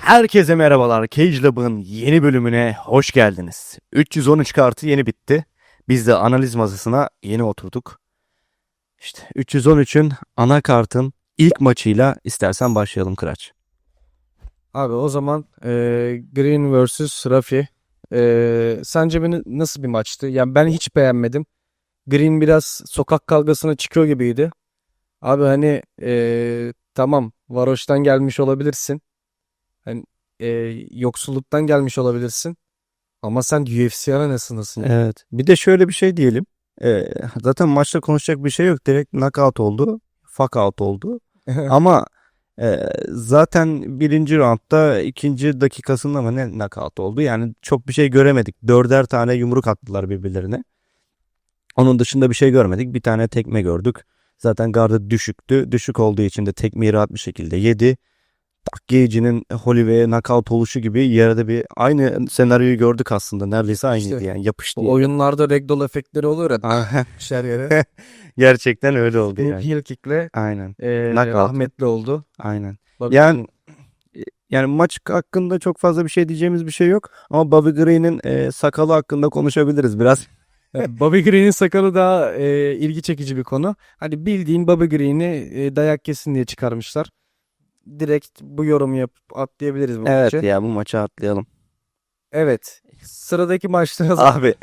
Herkese merhabalar. Cage Lab'ın yeni bölümüne hoş geldiniz. 313 kartı yeni bitti. Biz de analiz masasına yeni oturduk. İşte 313'ün ana kartın ilk maçıyla istersen başlayalım Kıraç. Abi o zaman e, Green vs. Rafi. E, sence beni nasıl bir maçtı? Yani ben hiç beğenmedim. Green biraz sokak kavgasına çıkıyor gibiydi. Abi hani e, tamam varoştan gelmiş olabilirsin. Hani e, yoksulluktan gelmiş olabilirsin. Ama sen UFC arenasındasın. ya. Evet. Bir de şöyle bir şey diyelim. Ee, zaten maçta konuşacak bir şey yok. Direkt knockout oldu. Fuck out oldu. Ama e, zaten birinci roundda ikinci dakikasında mı ne knockout oldu. Yani çok bir şey göremedik. Dörder tane yumruk attılar birbirlerine. Onun dışında bir şey görmedik. Bir tane tekme gördük. Zaten gardı düşüktü. Düşük olduğu için de tekmeyi rahat bir şekilde yedi. Tak Gage'inin Holloway'e knockout oluşu gibi yerde bir aynı senaryoyu gördük aslında. Neredeyse aynıydı İşte yani yapıştı. Bu oyunlarda ragdoll efektleri oluyor ya. Her yere. Gerçekten öyle oldu yani. heel kick'le Aynen. e, Knockout. rahmetli oldu. Aynen. Bobby Yani yani maç hakkında çok fazla bir şey diyeceğimiz bir şey yok ama Bobby Green'in e, sakalı hakkında konuşabiliriz biraz. Bobby Green'in sakalı daha e, ilgi çekici bir konu. Hani bildiğin Bobby Green'i e, dayak yesin diye çıkarmışlar. Direkt bu yorumu yapıp atlayabiliriz bu Evet maçı. ya bu maçı atlayalım. Evet. Sıradaki maçta Abi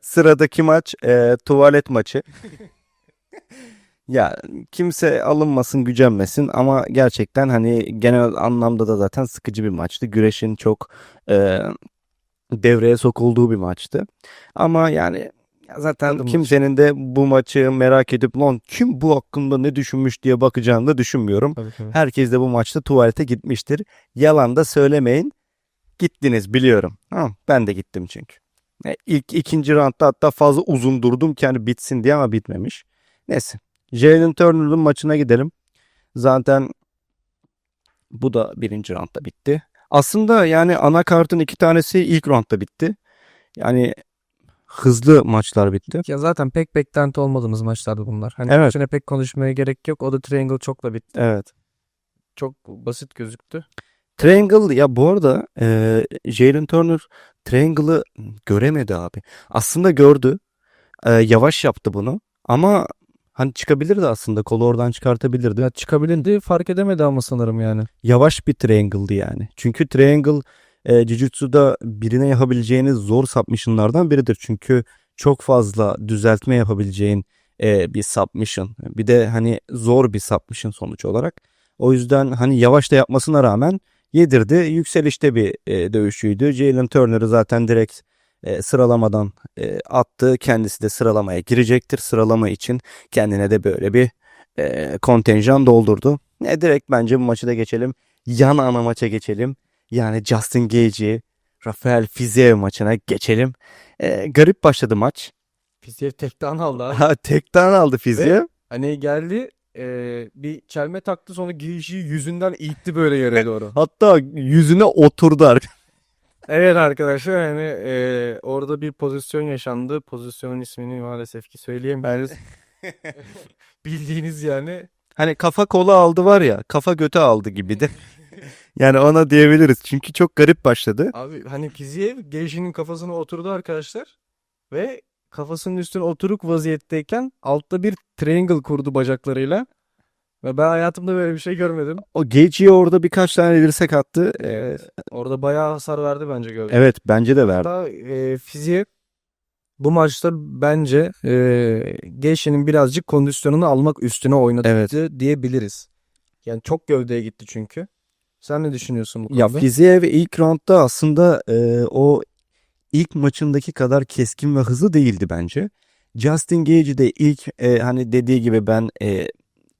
sıradaki maç e, tuvalet maçı. Ya kimse alınmasın gücenmesin ama gerçekten hani genel anlamda da zaten sıkıcı bir maçtı. Güreşin çok e, devreye sokulduğu bir maçtı. Ama yani zaten Tadı maçı. kimsenin de bu maçı merak edip lan kim bu hakkında ne düşünmüş diye bakacağını da düşünmüyorum. Tabii, tabii. Herkes de bu maçta tuvalete gitmiştir. Yalan da söylemeyin. Gittiniz biliyorum. Ha, ben de gittim çünkü. E, İlk ikinci roundda hatta fazla uzun durdum ki hani bitsin diye ama bitmemiş. Neyse. Jalen Turner'ın maçına gidelim. Zaten bu da birinci roundda bitti. Aslında yani anakartın iki tanesi ilk roundda bitti. Yani hızlı maçlar bitti. Ya zaten pek beklenti olmadığımız maçlardı bunlar. Hani Evet. üstüne pek konuşmaya gerek yok. O da Triangle çok da bitti. Evet. Çok basit gözüktü. Triangle ya bu arada e, Jalen Turner Triangle'ı göremedi abi. Aslında gördü. E, yavaş yaptı bunu. Ama hani çıkabilirdi aslında. Kolu oradan çıkartabilirdi. Ya çıkabilirdi fark edemedi ama sanırım yani. Yavaş bir triangle'dı yani. Çünkü triangle e, Jujutsu'da birine yapabileceğiniz zor submission'lardan biridir. Çünkü çok fazla düzeltme yapabileceğin e, bir submission. Bir de hani zor bir submission sonuç olarak. O yüzden hani yavaş da yapmasına rağmen yedirdi. Yükselişte bir e, dövüşçüydü. Jalen Turner'ı zaten direkt e, sıralamadan e, attı. Kendisi de sıralamaya girecektir. Sıralama için kendine de böyle bir e, kontenjan doldurdu. Ne direkt bence bu maçı da geçelim. Yan ana maça geçelim. Yani Justin Gage'i Rafael Fiziev maçına geçelim. E, garip başladı maç. Fiziev tekten aldı abi. Ha, tekten aldı Fiziev. Hani geldi e, bir çelme taktı sonra girişi yüzünden itti böyle yere doğru. Hatta yüzüne oturdu. Evet arkadaşlar hani e, orada bir pozisyon yaşandı. Pozisyonun ismini maalesef ki söyleyemiyoruz. Bildiğiniz yani. Hani kafa kola aldı var ya kafa göte aldı gibi de. yani ona diyebiliriz. Çünkü çok garip başladı. Abi hani Fiziev Gejin'in kafasına oturdu arkadaşlar. Ve kafasının üstüne oturuk vaziyetteyken altta bir triangle kurdu bacaklarıyla. Ve ben hayatımda böyle bir şey görmedim. O Gage'ye orada birkaç tane dirsek attı. E, Orada bayağı hasar verdi bence gövde. evet bence de verdi. Hatta e, Fiziev bu maçta bence e, Gejin'in birazcık kondisyonunu almak üstüne oynadı Evet. diyebiliriz. Yani çok gövdeye gitti çünkü. Sen ne düşünüyorsun bu Ya konuda? Fiziev ilk roundda aslında e, o ilk maçındaki kadar keskin ve hızlı değildi bence. Justin Gage de ilk e, hani dediği gibi ben e,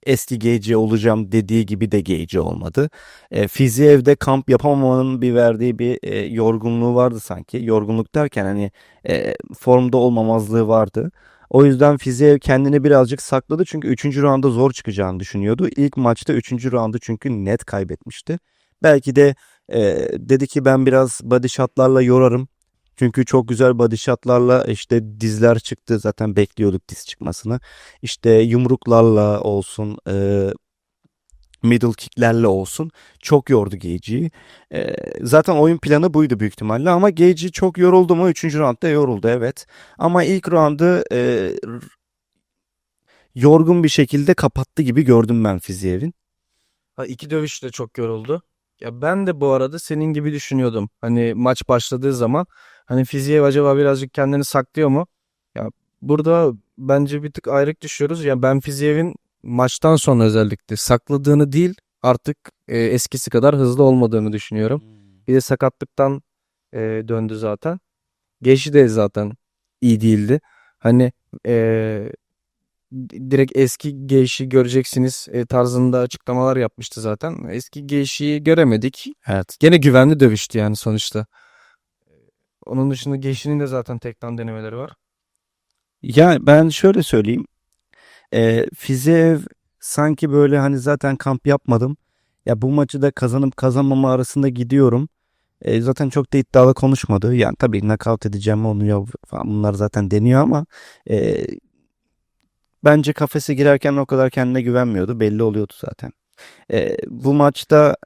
eski Gage olacağım dediği gibi de Gage olmadı. E, Fiziev'de kamp yapamamanın bir verdiği bir e, yorgunluğu vardı sanki. Yorgunluk derken hani e, formda olmamazlığı vardı. O yüzden Fiziev kendini birazcık sakladı çünkü 3. rounda zor çıkacağını düşünüyordu. İlk maçta 3. roundu çünkü net kaybetmişti. Belki de e, dedi ki ben biraz body shotlarla yorarım. Çünkü çok güzel body shotlarla işte dizler çıktı. Zaten bekliyorduk diz çıkmasını. İşte yumruklarla olsun. e, middle kicklerle olsun çok yordu Gage'i. Ee, zaten oyun planı buydu büyük ihtimalle ama Gage'i çok yoruldu mu? Üçüncü roundda yoruldu evet. Ama ilk roundu e, yorgun bir şekilde kapattı gibi gördüm ben Fiziev'in. Ha, iki dövüş de çok yoruldu. Ya ben de bu arada senin gibi düşünüyordum. Hani maç başladığı zaman hani Fiziev acaba birazcık kendini saklıyor mu? Ya burada bence bir tık ayrık düşüyoruz. Ya ben Fiziev'in maçtan sonra özellikle sakladığını değil artık e, eskisi kadar hızlı olmadığını düşünüyorum. Bir de sakatlıktan e, döndü zaten. Geçi de zaten iyi değildi. Hani e, direkt eski Geyşi göreceksiniz e, tarzında açıklamalar yapmıştı zaten. Eski Geyşi'yi göremedik. Evet. Gene güvenli dövüştü yani sonuçta. Onun dışında Geyşi'nin de zaten tekten denemeleri var. Ya ben şöyle söyleyeyim. E, Fiziev sanki böyle hani zaten kamp yapmadım. Ya bu maçı da kazanıp kazanmama arasında gidiyorum. E, zaten çok da iddialı konuşmadı. Yani tabii knockout edeceğim olmuyor falan bunlar zaten deniyor ama e, bence kafese girerken o kadar kendine güvenmiyordu. Belli oluyordu zaten. E, bu maçta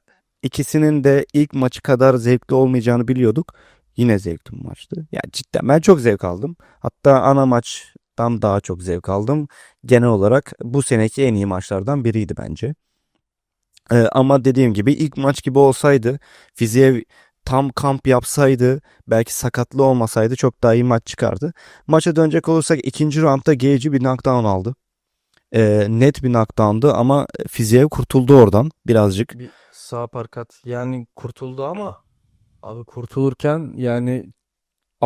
ikisinin de ilk maçı kadar zevkli olmayacağını biliyorduk. Yine zevkli bir maçtı. Yani cidden ben çok zevk aldım. Hatta ana maçtan daha çok zevk aldım. Genel olarak bu seneki en iyi maçlardan biriydi bence. Ee, ama dediğim gibi ilk maç gibi olsaydı Fiziev tam kamp yapsaydı belki sakatlı olmasaydı çok daha iyi maç çıkardı. Maça dönecek olursak ikinci roundda Gage'i bir knockdown aldı. Ee, net bir knockdown'du ama Fiziev kurtuldu oradan birazcık. Bir sağ parkat yani kurtuldu ama abi kurtulurken yani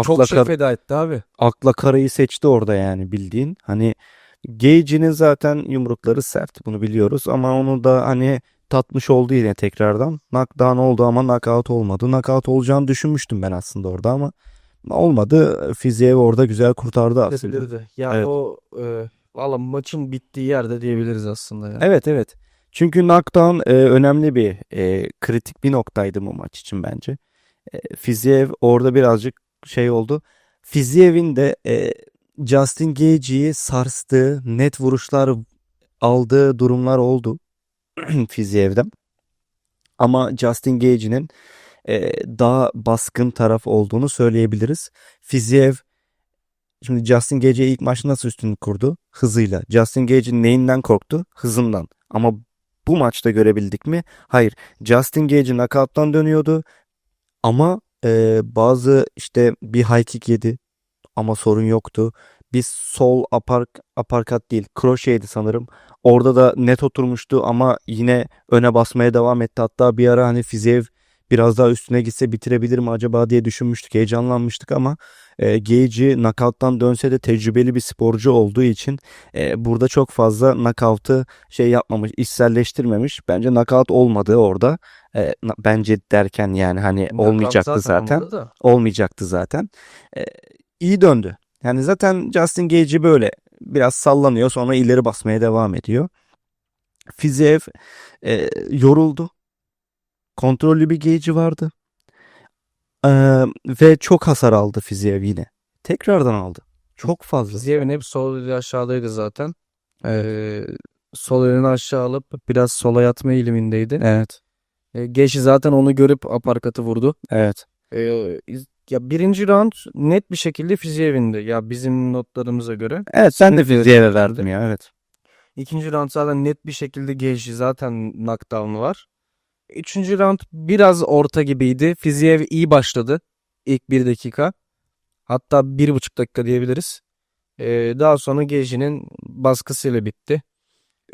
çok Akla şey kar- feda etti abi. akla karayı seçti orada yani bildiğin. Hani Gage'inin zaten yumrukları sert bunu biliyoruz ama onu da hani tatmış oldu yine tekrardan. Knockdown oldu ama knockout olmadı. Knockout olacağını düşünmüştüm ben aslında orada ama olmadı. Fiziev orada güzel kurtardı aslında. Kesilirdi. Ya Evet. o e, valla maçın bittiği yerde diyebiliriz aslında ya. Evet evet. Çünkü knockdown e, önemli bir e, kritik bir noktaydı bu maç için bence. E, Fiziev orada birazcık şey oldu. Fiziev'in de e, Justin Gage'i sarstığı, net vuruşlar aldığı durumlar oldu Fiziev'den. Ama Justin Gage'inin e, daha baskın taraf olduğunu söyleyebiliriz. Fiziev Şimdi Justin Gage'e ilk maç nasıl üstünlük kurdu? Hızıyla. Justin Gage'in neyinden korktu? Hızından. Ama bu maçta görebildik mi? Hayır. Justin Gage knockout'tan dönüyordu. Ama e, bazı işte bir high kick yedi. Ama sorun yoktu. Bir sol upper, uppercut değil. Crochet'ydi sanırım. Orada da net oturmuştu ama yine öne basmaya devam etti. Hatta bir ara hani Fiziev biraz daha üstüne gitse bitirebilir mi acaba diye düşünmüştük. Heyecanlanmıştık ama e, Gage'i knockout'tan dönse de tecrübeli bir sporcu olduğu için e, burada çok fazla knockout'ı şey yapmamış, içselleştirmemiş. Bence knockout olmadı orada. E, bence derken yani hani Knockout olmayacaktı zaten. da. Olmayacaktı zaten. E, iyi döndü. Yani zaten Justin Gage'i böyle biraz sallanıyor sonra ileri basmaya devam ediyor. Fiziev e, yoruldu. Kontrollü bir Gage'i vardı. E, ve çok hasar aldı Fiziev yine. Tekrardan aldı. Çok fazla. Fiziev'in hep sol eli aşağıdaydı zaten. Ee, sol elini aşağı alıp biraz sola yatma eğilimindeydi. Evet. E, Geşi zaten onu görüp aparkatı vurdu. Evet. Ee, ya birinci round net bir şekilde Fiziev'indi. Ya bizim notlarımıza göre. Evet ben de Fiziev'e verdi. verdim ya evet. İkinci round zaten net bir şekilde Geşi zaten knockdown'u var. Üçüncü round biraz orta gibiydi. Fiziev iyi başladı. İlk bir dakika. Hatta bir buçuk dakika diyebiliriz. Ee, daha sonra Geji'nin baskısıyla bitti.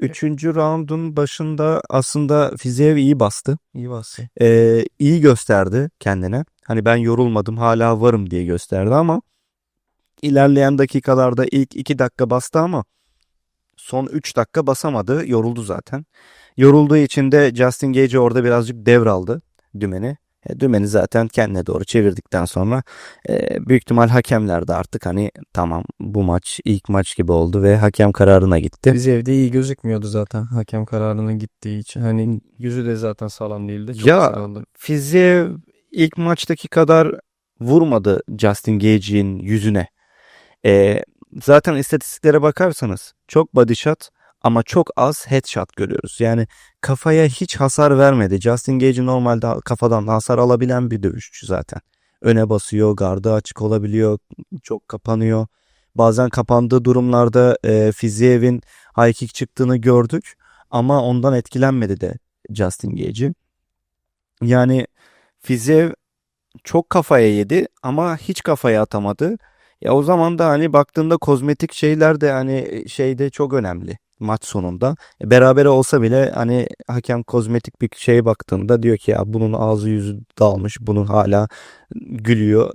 Üçüncü roundun başında aslında Fiziev iyi bastı. İyi bastı. Ee, iyi gösterdi kendine. Hani ben yorulmadım hala varım diye gösterdi ama ilerleyen dakikalarda ilk iki dakika bastı ama son üç dakika basamadı. Yoruldu zaten. Yorulduğu için de Justin Gage orada birazcık devraldı dümeni. E, dümeni zaten kendine doğru çevirdikten sonra e, büyük ihtimal hakemler de artık hani tamam bu maç ilk maç gibi oldu ve hakem kararına gitti. Fiziev de iyi gözükmüyordu zaten hakem kararının gittiği için. Hani yüzü de zaten sağlam değildi. Çok Ya. Fiziev ilk maçtaki kadar vurmadı Justin Gage'in yüzüne. Ee, zaten istatistiklere bakarsanız çok body shot ama çok az headshot görüyoruz. Yani kafaya hiç hasar vermedi. Justin Gage normalde kafadan da hasar alabilen bir dövüşçü zaten. Öne basıyor, gardı açık olabiliyor, çok kapanıyor. Bazen kapandığı durumlarda e, Fiziev'in high kick çıktığını gördük ama ondan etkilenmedi de Justin Gage'i. Yani Fiziev çok kafaya yedi ama hiç kafaya atamadı. Ya o zaman da hani baktığında kozmetik şeyler de hani şeyde çok önemli maç sonunda. E, berabere olsa bile hani hakem kozmetik bir şeye baktığında diyor ki ya bunun ağzı yüzü dağılmış, bunun hala gülüyor.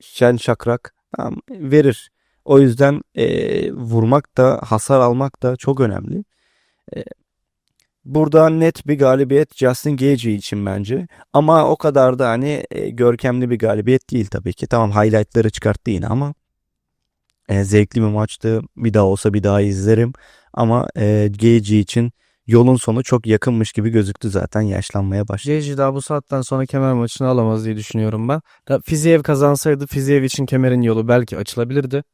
Şen şakrak tamam, verir. O yüzden e, vurmak da hasar almak da çok önemli. E, burada net bir galibiyet Justin Gaethje için bence. Ama o kadar da hani e, görkemli bir galibiyet değil tabii ki. Tamam highlightları çıkarttı yine ama e, zevkli bir maçtı. Bir daha olsa bir daha izlerim. Ama e, Gaethje için yolun sonu çok yakınmış gibi gözüktü zaten yaşlanmaya başladı. Gaethje daha bu saatten sonra kemer maçını alamaz diye düşünüyorum ben. Da Fiziev kazansaydı Fiziev için kemerin yolu belki açılabilirdi.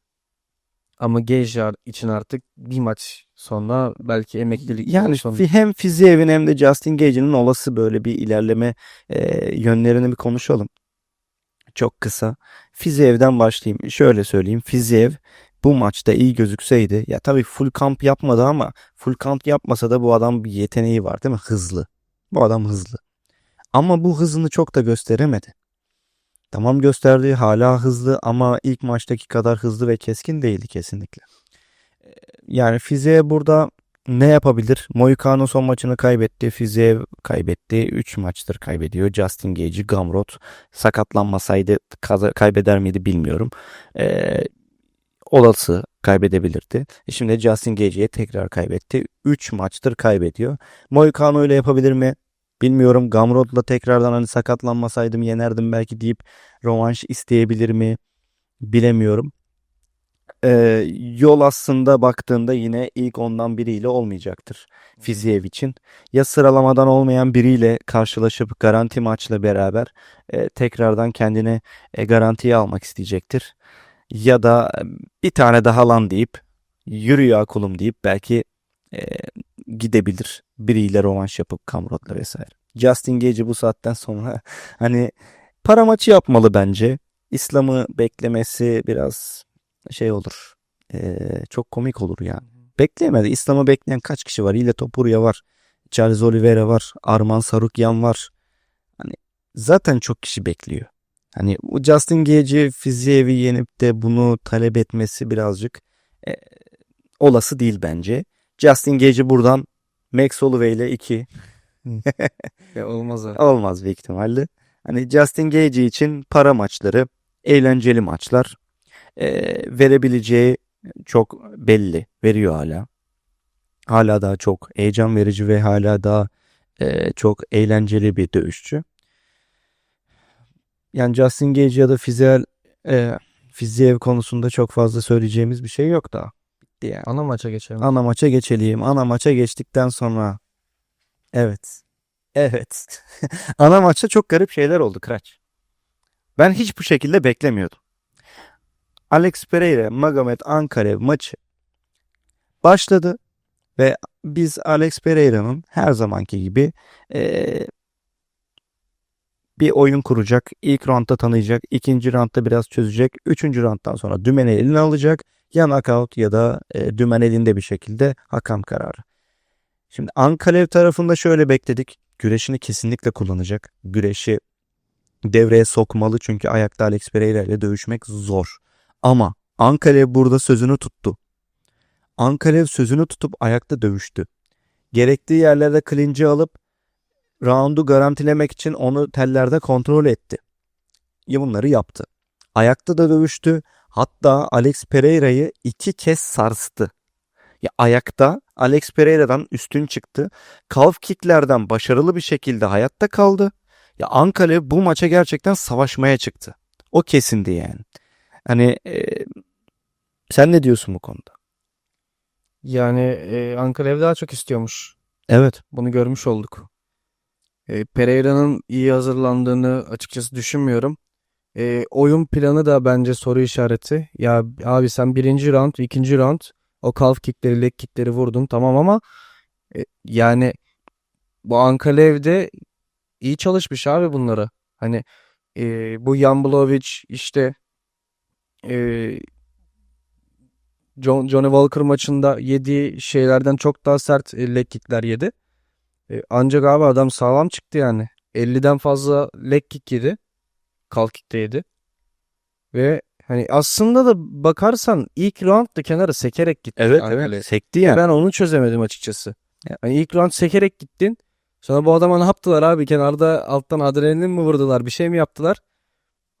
Ama Gaethje için artık bir maç sonra belki emeklilik Yani sonra. hem Fiziev'in hem de Justin Gage'in olası böyle bir ilerleme e, yönlerini bir konuşalım. Çok kısa. Fiziev'den başlayayım. Şöyle söyleyeyim. Fiziev bu maçta iyi gözükseydi ya tabii full kamp yapmadı ama full kamp yapmasa da bu adam bir yeteneği var değil mi? Hızlı. Bu adam hızlı. Ama bu hızını çok da gösteremedi. Tamam gösterdi hala hızlı ama ilk maçtaki kadar hızlı ve keskin değildi kesinlikle. E, Yani Fiziev burada ne yapabilir? Moicano son maçını kaybetti. Fiziev kaybetti. 3 maçtır kaybediyor. Justin Gage, Gamrot sakatlanmasaydı kaybeder miydi bilmiyorum. Ee, olası kaybedebilirdi. E Şimdi Justin Gage'ye tekrar kaybetti. 3 maçtır kaybediyor. Moicano ile yapabilir mi? Bilmiyorum. Gamrot'la tekrardan hani sakatlanmasaydım yenerdim belki deyip rövanş isteyebilir mi? Bilemiyorum. Ee, yol aslında baktığında yine ilk ondan biriyle olmayacaktır Fiziev için. Ya sıralamadan olmayan biriyle karşılaşıp garanti maçla beraber e, tekrardan kendine e, garantiye almak isteyecektir. Ya da e, bir tane daha lan deyip yürü ya kulum deyip belki e, gidebilir. Biriyle rövanş yapıp Kamrot'la vesaire. Justin Gage bu saatten sonra hani para maçı yapmalı bence. İslam'ı beklemesi biraz şey olur. Ee, çok komik olur yani. Bekleyemedi. İslam'ı bekleyen kaç kişi var? İle Topuria var. Charles Oliveira var. Arman Sarukyan var. Hani zaten çok kişi bekliyor. Hani bu Justin Gage'i Fiziev'i yenip de bunu talep etmesi birazcık e, olası değil bence. Justin Gage'i buradan Max Holloway ile 2 Ya olmaz öyle. olmaz büyük ihtimalle. Hani Justin Gage için para maçları, eğlenceli maçlar e, verebileceği çok belli. Veriyor hala. Hala daha çok heyecan verici ve hala daha e, çok eğlenceli bir dövüşçü. Yani Justin Gage ya da Fizel e, Fiziev konusunda çok fazla söyleyeceğimiz bir şey yok daha. Bitti yani. Ana maça geçelim. Ana maça geçelim. Ana maça geçtikten sonra evet. Evet. Ana maçta çok garip şeyler oldu Kıraç. Ben hiç bu şekilde beklemiyordum. Alex Pereira Magomed Ankarev maçı başladı ve biz Alex Pereira'nın her zamanki gibi eee, bir oyun kuracak. İlk roundda tanıyacak. ikinci roundda biraz çözecek. Üçüncü rounddan sonra dümeni eline alacak. Ya knockout ya da e, dümen elinde bir şekilde hakam kararı. Şimdi Ankalev tarafında şöyle bekledik. Güreşini kesinlikle kullanacak. Güreşi devreye sokmalı çünkü ayakta Alex Pereira ile dövüşmek zor. Ama Ankalev burada sözünü tuttu. Ankalev sözünü tutup ayakta dövüştü. Gerektiği yerlerde clinch'i alıp roundu garantilemek için onu tellerde kontrol etti. Ya bunları yaptı. Ayakta da dövüştü. Hatta Alex Pereira'yı iki kez sarstı. Ya ayakta Alex Pereira'dan üstün çıktı. Calf kicklerden başarılı bir şekilde hayatta kaldı. Ya Ankale bu maça gerçekten savaşmaya çıktı. O kesindi yani. Hani e, sen ne diyorsun bu konuda? Yani e, Ankara daha çok istiyormuş. Evet. Bunu görmüş olduk. E, Pereira'nın iyi hazırlandığını açıkçası düşünmüyorum. E, oyun planı da bence soru işareti. Ya abi sen birinci round, ikinci round O calf kickleri, leg kickleri vurdun tamam ama e, yani bu Ankalev'de iyi çalışmış abi bunları. Hani e, bu Jan Blachowicz işte e, John, Johnny Walker maçında yediği şeylerden çok daha sert e, leg kickler yedi. E, ancak abi adam sağlam çıktı yani. 50'den fazla leg kick yedi. Kalk kick de yedi. Ve hani aslında da bakarsan ilk round da kenara sekerek gitti. Evet Ankalev. evet. Sekti yani. Ben onu çözemedim açıkçası. Yani ilk round sekerek gittin. Sonra bu adama ne yaptılar abi? Kenarda alttan adrenalin mi vurdular? Bir şey mi yaptılar?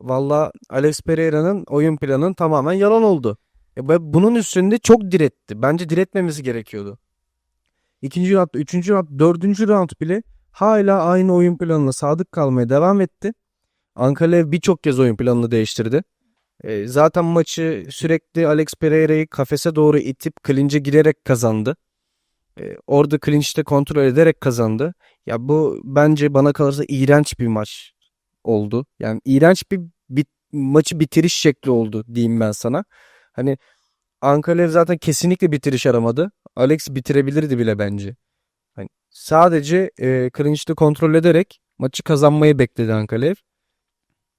Valla Alex Pereira'nın oyun planın tamamen yalan oldu. E, bunun üstünde çok diretti. Bence diretmemesi gerekiyordu. İkinci round, üçüncü round, dördüncü round bile hala aynı oyun planına sadık kalmaya devam etti. Ankalev birçok kez oyun planını değiştirdi. E, zaten maçı sürekli Alex Pereira'yı kafese doğru itip clinch'e girerek kazandı. E, orada clinch'te kontrol ederek kazandı. Ya bu bence bana kalırsa iğrenç bir maç oldu. Yani iğrenç bir bit- maçı bitiriş şekli oldu diyeyim ben sana. Hani Ankalev zaten kesinlikle bitiriş aramadı. Alex bitirebilirdi bile bence. Hani sadece e, clinch'te kontrol ederek maçı kazanmayı bekledi Ankalev.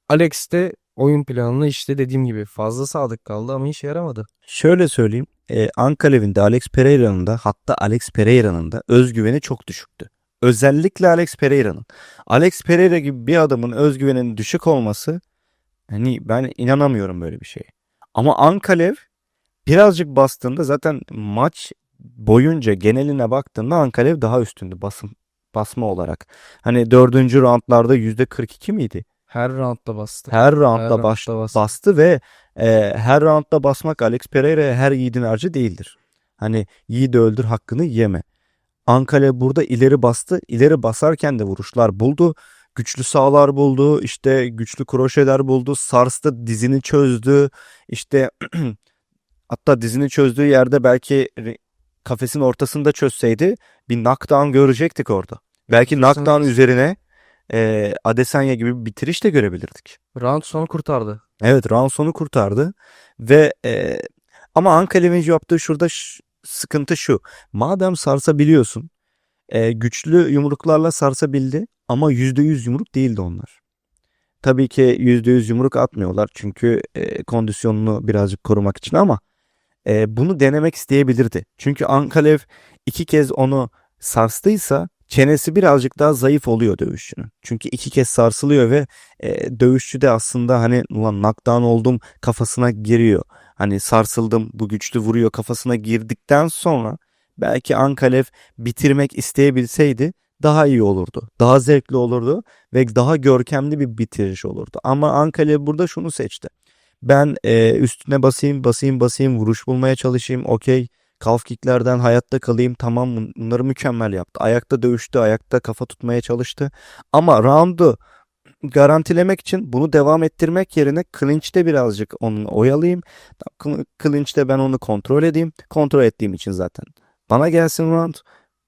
Alex de oyun planına işte dediğim gibi fazla sadık kaldı ama işe yaramadı. Şöyle söyleyeyim. E, Ankalev'in de Alex Pereira'nın da hatta Alex Pereira'nın da özgüveni çok düşüktü. Özellikle Alex Pereira'nın. Alex Pereira gibi bir adamın özgüveninin düşük olması hani ben inanamıyorum böyle bir şeye. Ama Ankalev birazcık bastığında zaten maç boyunca geneline baktığında Ankalev daha üstündü basım basma olarak. Hani dördüncü roundlarda yüzde 42 miydi? Her roundda bastı. Her roundda roundda baş, bastı. bastı ve e, her roundda basmak Alex Pereira'ya her yiğidin harcı değildir. Hani yiğidi öldür hakkını yeme. Ankale burada ileri bastı. İleri basarken de vuruşlar buldu. Güçlü sağlar buldu. işte güçlü kroşeler buldu. Sarstı dizini çözdü. İşte hatta dizini çözdüğü yerde belki kafesin ortasında çözseydi bir knockdown görecektik orada. Belki knockdown üzerine e, Adesanya gibi bir bitiriş de görebilirdik. Round sonu kurtardı. Evet round sonu kurtardı ve e, ama Ankalev'in yaptığı şurada sıkıntı şu. Madem sarsabiliyorsun e, güçlü yumruklarla sarsabildi ama %100 yumruk değildi onlar. Tabii ki %100 yumruk atmıyorlar çünkü e, kondisyonunu birazcık korumak için ama e, bunu denemek isteyebilirdi. Çünkü Ankalev iki kez onu sarstıysa çenesi birazcık daha zayıf oluyor dövüşçünün. Çünkü iki kez sarsılıyor ve e, dövüşçü de aslında hani ulan knockdown oldum kafasına giriyor. Hani sarsıldım bu güçlü vuruyor kafasına girdikten sonra belki Ankalev bitirmek isteyebilseydi daha iyi olurdu. Daha zevkli olurdu ve daha görkemli bir bitiriş olurdu. Ama Ankalev burada şunu seçti. Ben e, üstüne basayım basayım basayım vuruş bulmaya çalışayım okey. Calf kicklerden hayatta kalayım tamam bunları mükemmel yaptı. Ayakta dövüştü ayakta kafa tutmaya çalıştı. Ama roundu garantilemek için bunu devam ettirmek yerine clinch'te birazcık onu oyalayayım. Cl- Clinch'te ben onu kontrol edeyim. Kontrol ettiğim için zaten bana gelsin round.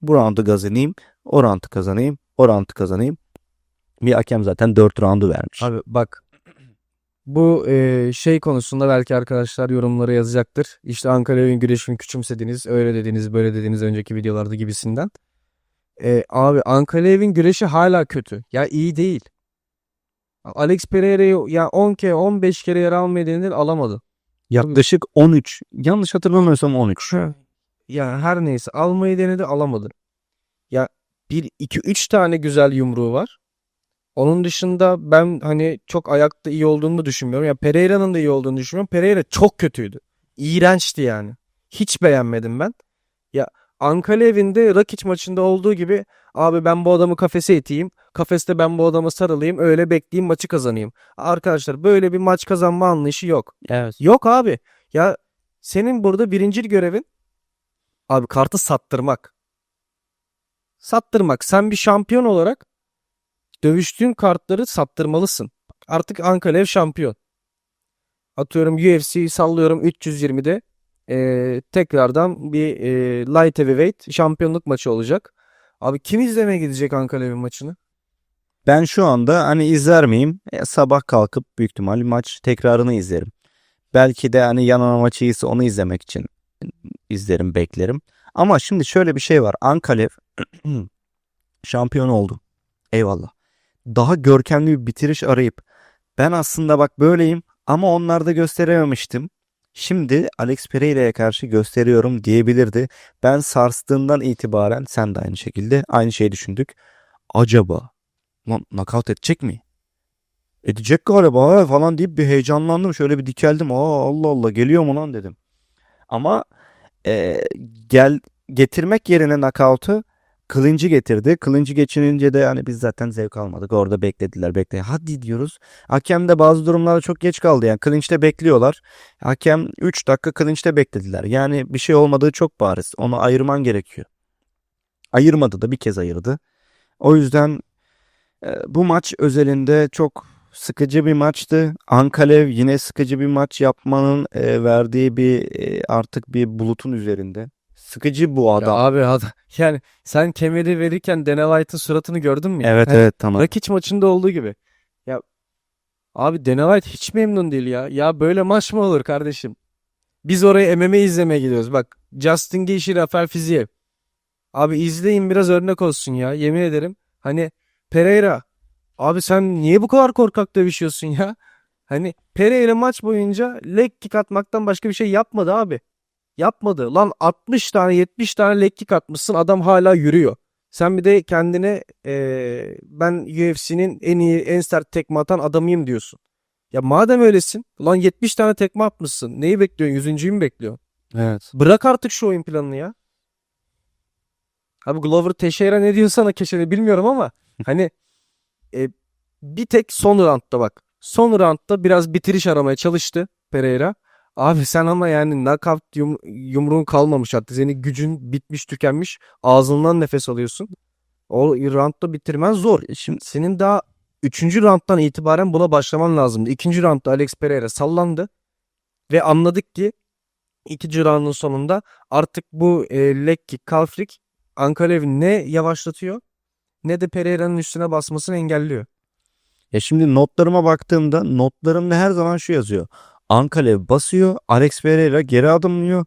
Bu roundu kazanayım. O roundu kazanayım. O roundu kazanayım. Bir hakem zaten 4 roundu vermiş. Abi bak bu e, şey konusunda belki arkadaşlar yorumlara yazacaktır. İşte Ankara'nın güreşini küçümsediniz, öyle dediniz, böyle dediniz önceki videolarda gibisinden. E, abi Ankara'nın güreşi hala kötü. Ya iyi değil. Alex Pereira'yı ya 10 kere 15 kere yer almayı denedi alamadı. Yaklaşık 13 yanlış hatırlamıyorsam 13. Ya her neyse almayı denedi alamadı. Ya 1 2 3 tane güzel yumruğu var. Onun dışında ben hani çok ayakta iyi olduğunu düşünmüyorum. Ya Pereira'nın da iyi olduğunu düşünmüyorum. Pereira çok kötüydü. İğrençti yani. Hiç beğenmedim ben. Ya Ankalev'in de Rakic maçında olduğu gibi abi ben bu adamı kafese iteyim. Kafeste ben bu adama sarılayım. Öyle bekleyeyim maçı kazanayım. Arkadaşlar böyle bir maç kazanma anlayışı yok. Evet. Yok abi. Ya senin burada birincil görevin abi kartı sattırmak. Sattırmak. Sen bir şampiyon olarak dövüştüğün kartları sattırmalısın. Artık Ankalev şampiyon. Atıyorum UFC sallıyorum 320'de eee, tekrardan bir eee, light heavyweight şampiyonluk maçı olacak. Abi kim izlemeye gidecek Ankalev'in maçını? Ben şu anda hani izler miyim? E, sabah kalkıp büyük ihtimal maç tekrarını izlerim. Belki de hani yan ana maçı ise onu izlemek için izlerim, beklerim. Ama şimdi şöyle bir şey var. Ankalev şampiyon oldu. Eyvallah. Daha görkemli bir bitiriş arayıp ben aslında bak böyleyim ama onlarda gösterememiştim. Şimdi Alex Pereira'ya karşı gösteriyorum diyebilirdi. Ben sarstığından itibaren sen de aynı şekilde aynı şeyi düşündük. Acaba lan knockout edecek mi? Edecek galiba falan deyip bir heyecanlandım. Şöyle bir dikeldim. Aa Allah Allah geliyor mu lan dedim. Ama e, gel getirmek yerine knockout'u kılıncı getirdi. Kılıncı geçirince de yani biz zaten zevk almadık. Orada beklediler bekle. Hadi diyoruz. Hakem de bazı durumlarda çok geç kaldı. Yani klinçte bekliyorlar. Hakem 3 dakika klinçte beklediler. Yani bir şey olmadığı çok bariz. Onu ayırman gerekiyor. Ayırmadı da bir kez ayırdı. O yüzden e, bu maç özelinde çok sıkıcı bir maçtı. Ankalev yine sıkıcı bir maç yapmanın e, verdiği bir e, artık bir bulutun üzerinde. Sıkıcı bu Ya adam. abi adam yani sen kemeri verirken Dana White'ın suratını gördün mü? Evet Hani evet tamam. Rakic maçında olduğu gibi. Ya abi Dana White hiç memnun değil ya. Ya böyle maç mı olur kardeşim? Biz oraya MMA izlemeye gidiyoruz. Bak Justin Gaethje, Rafael Fiziev. Abi izleyin biraz örnek olsun ya. Yemin ederim. Hani Pereira. Abi sen niye bu kadar korkak dövüşüyorsun ya? Hani Pereira maç boyunca leg kick atmaktan başka bir şey yapmadı abi. Yapmadı. Lan 60 tane 70 tane leg kick atmışsın adam hala yürüyor. Sen bir de kendine eee, ben UFC'nin en iyi en sert tekme atan adamıyım diyorsun. Ya madem öylesin lan 70 tane tekme atmışsın. Neyi bekliyorsun? Yüzüncüyü mü bekliyorsun? Evet. Bırak artık şu oyun planını ya. Abi Glover Teixeira ne diyor sana keşke bilmiyorum ama hani e, bir tek son roundda bak. Son roundda biraz bitiriş aramaya çalıştı Pereira. Abi sen ama yani knockout yum, yumruğun kalmamış hatta senin gücün bitmiş tükenmiş ağzından nefes alıyorsun. O roundda bitirmen zor. E Şimdi senin daha 3. rounddan itibaren buna başlaman lazımdı. 2. roundda Alex Pereira sallandı ve anladık ki ikinci roundun sonunda artık bu e, leg kick, calf kick Ankalev'i ne yavaşlatıyor ne de Pereira'nın üstüne basmasını engelliyor. Ya şimdi notlarıma baktığımda notlarımda her zaman şu yazıyor. Ankalev basıyor. Alex Pereira geri adımlıyor.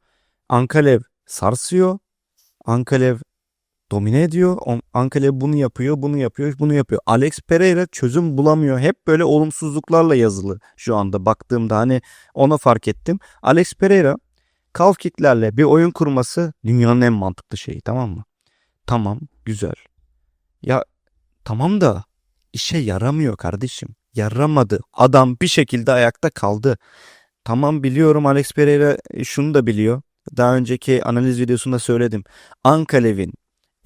Ankalev sarsıyor. Ankalev domine ediyor. Ankalev bunu yapıyor, bunu yapıyor, bunu yapıyor. Alex Pereira çözüm bulamıyor. Hep böyle olumsuzluklarla yazılı şu anda baktığımda hani ona fark ettim. Alex Pereira calf kicklerle bir oyun kurması dünyanın en mantıklı şeyi tamam mı? Tamam, güzel. Ya tamam da işe yaramıyor kardeşim. Yaramadı. Adam bir şekilde ayakta kaldı. Tamam biliyorum Alex Pereira e, şunu da biliyor. Daha önceki analiz videosunda söyledim. Ankalev'in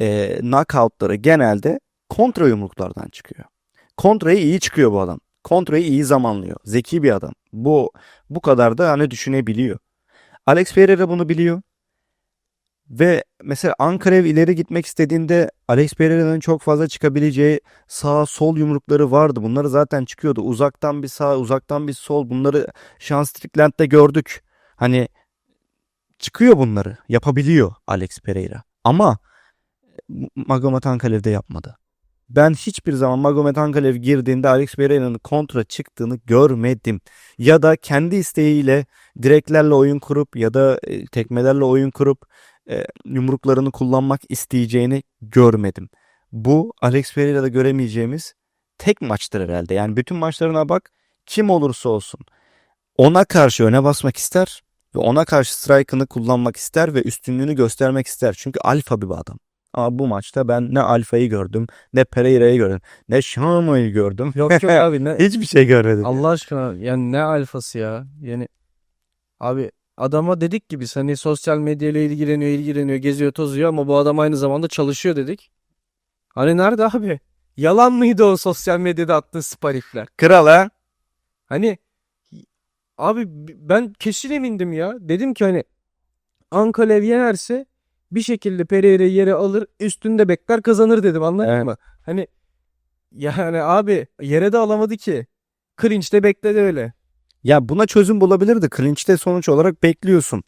e, knockoutları genelde kontra yumruklardan çıkıyor. Kontrayı iyi çıkıyor bu adam. Kontrayı iyi zamanlıyor. Zeki bir adam. Bu bu kadar da hani düşünebiliyor. Alex Pereira bunu biliyor. Ve mesela Ankalev ileri gitmek istediğinde Alex Pereira'nın çok fazla çıkabileceği sağ sol yumrukları vardı. Bunları zaten çıkıyordu. Uzaktan bir sağ, uzaktan bir sol. Bunları Sean Strickland'de gördük. Hani çıkıyor bunları. Yapabiliyor Alex Pereira. Ama Magomed Ankalev de yapmadı. Ben hiçbir zaman Magomed Ankalev girdiğinde Alex Pereira'nın kontra çıktığını görmedim. Ya da kendi isteğiyle direklerle oyun kurup ya da e, tekmelerle oyun kurup e, yumruklarını kullanmak isteyeceğini görmedim. Bu Alex Pereira'da göremeyeceğimiz tek maçtır herhalde. Yani bütün maçlarına bak kim olursa olsun ona karşı öne basmak ister ve ona karşı strike'ını kullanmak ister ve üstünlüğünü göstermek ister. Çünkü alfa bir adam. Ama bu maçta ben ne alfayı gördüm, ne Pereira'yı gördüm, ne Shama'yı gördüm. Yok yok abi ne Hiçbir şey görmedim. Allah aşkına yani ne alfası ya. Yani abi adama dedik ki biz hani sosyal medyayla ilgileniyor, ilgileniyor, geziyor, tozuyor ama bu adam aynı zamanda çalışıyor dedik. Hani nerede abi? Yalan mıydı o sosyal medyada attığı sparikler? Kral ha? Hani abi ben kesin emindim ya. Dedim ki hani Ankalev yenerse bir şekilde Pereira'yı yere alır, üstünde bekler kazanır dedim anladın Evet. mı? Hani yani abi yere de alamadı ki. Clinch'te bekledi öyle. Ya buna çözüm bulabilirdi. Clinch'te sonuç olarak bekliyorsun.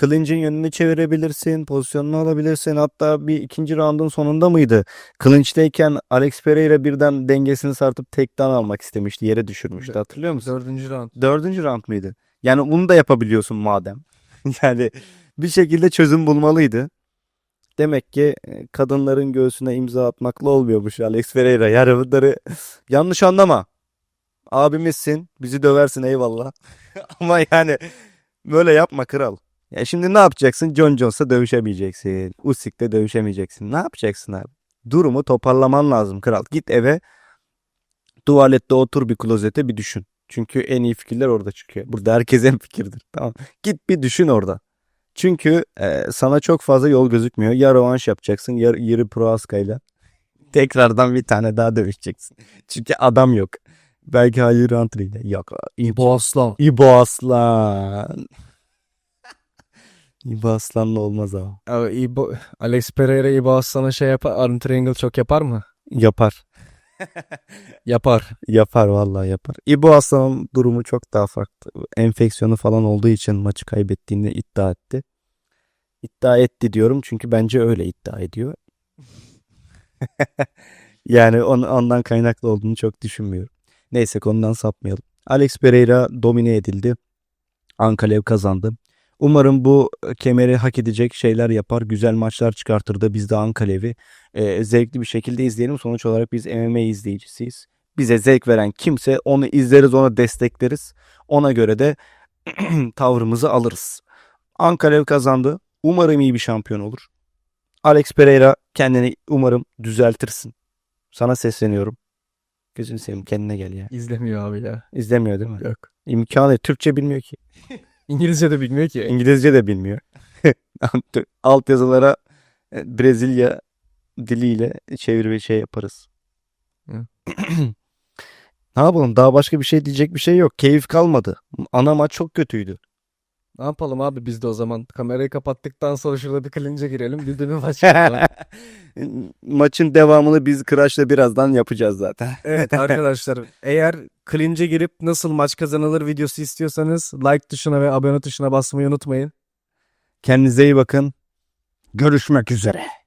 Clinch'in yönünü çevirebilirsin, pozisyonunu alabilirsin. Hatta bir ikinci roundun sonunda mıydı? Clinch'teyken Alex Pereira birden dengesini sartıp takedown almak istemişti. Yere düşürmüştü. Hatırlıyor musun? Dördüncü round. Dördüncü round mıydı? Yani bunu da yapabiliyorsun madem. Yani bir şekilde çözüm bulmalıydı. Demek ki e, kadınların göğsüne imza atmakla olmuyormuş Alex Ferreira. Yani bunları yanlış anlama. Abimizsin, bizi döversin eyvallah. Ama yani böyle yapma kral. Ya şimdi ne yapacaksın? John Jones'la dövüşemeyeceksin. Usyk'le dövüşemeyeceksin. Ne yapacaksın abi? Durumu toparlaman lazım kral. Git eve tuvalette otur bir klozete bir düşün. Çünkü en iyi fikirler orada çıkıyor. Burada herkes en fikirdir. Tamam. Git bir düşün orada. Çünkü e, sana çok fazla yol gözükmüyor. Ya rövanş yapacaksın ya Yuri Prohaska'yla. Tekrardan bir tane daha dövüşeceksin. Çünkü adam yok. Belki Hayır Hunter ile. Yok. Bu aslan. İbo Aslan. İbo Aslan'la olmaz abi. Abi İbo, Alex Pereira İbo Aslan'a şey yapar. Arn Triangle çok yapar mı? Yapar. Yapar. Yapar vallahi yapar. İbo Aslan'ın durumu çok daha farklı. Enfeksiyonu falan olduğu için maçı kaybettiğini iddia etti. İddia etti diyorum çünkü bence öyle iddia ediyor. yani on, ondan kaynaklı olduğunu çok düşünmüyorum. Neyse konudan sapmayalım. Alex Pereira domine edildi. Ankalev kazandı. Umarım bu kemeri hak edecek şeyler yapar. Güzel maçlar çıkartır da biz de Ankalev'i e, zevkli bir şekilde izleyelim. Sonuç olarak biz MMA izleyicisiyiz. Bize zevk veren kimse onu izleriz, ona destekleriz. Ona göre de tavrımızı alırız. Ankalev kazandı. Umarım iyi bir şampiyon olur. Alex Pereira kendini umarım düzeltirsin. Sana sesleniyorum. Gözünü seveyim kendine gel ya. İzlemiyor abi ya. İzlemiyor değil mi? Yok. İmkanı yok. Türkçe bilmiyor ki. İngilizce de bilmiyor ki. İngilizce de bilmiyor. Alt yazılara e, Brezilya diliyle çevir ve şey yaparız. Ne yapalım? Daha başka bir şey diyecek bir şey yok. Keyif kalmadı. Ana maç çok kötüydü. Ne yapalım abi biz de o zaman? Kamerayı kapattıktan sonra şurada bir clinch'e girelim. Bir de bir maç yapalım. Maçın devamını biz Kıraç'la birazdan yapacağız zaten. Evet arkadaşlar eğer clinch'e girip nasıl maç kazanılır videosu istiyorsanız like tuşuna ve abone tuşuna basmayı unutmayın. Kendinize iyi bakın. Görüşmek üzere.